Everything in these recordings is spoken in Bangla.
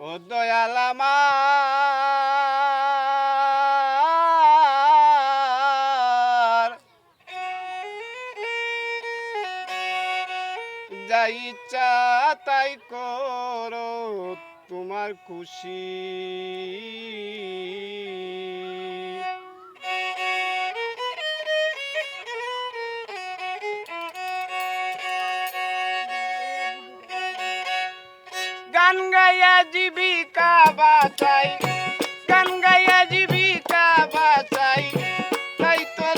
ও দয়াল আমার। যা ইচ্ছা তাই করো তোমার খুশি। গান গায়া জীবিকা বাঁচাই। গান গায়া জীবিকা বাঁচাই। তাই তো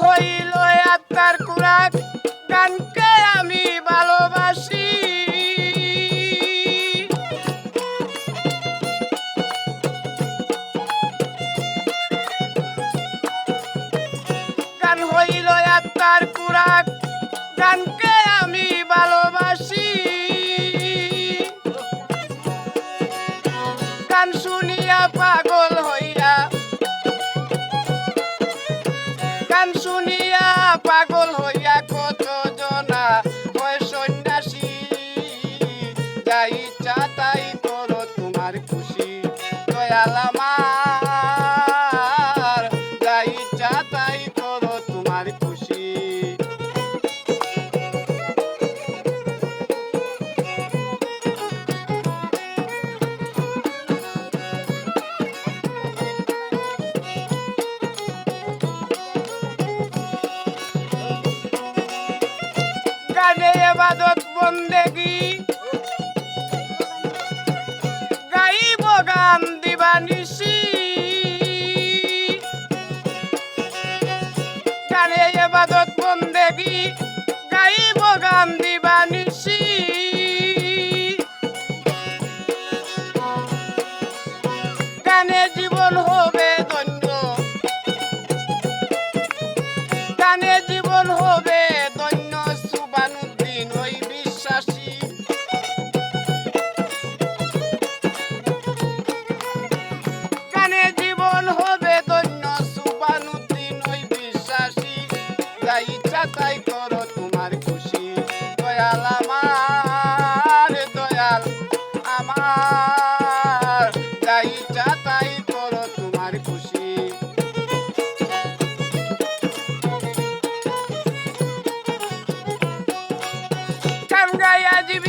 হইল আত্মার কুরাক। গান শুনিয়া পাগল হইয়া কত জনা। হয় সন্ন্যাসী যাই চা তাই করো তোমার খুশি। দয়ালামা ইবাদত বন্দেগি। গাইব গান দিবানিসি গানে ইবাদত বন্দেগি। গাইব গান দিবা subscribe, y'all.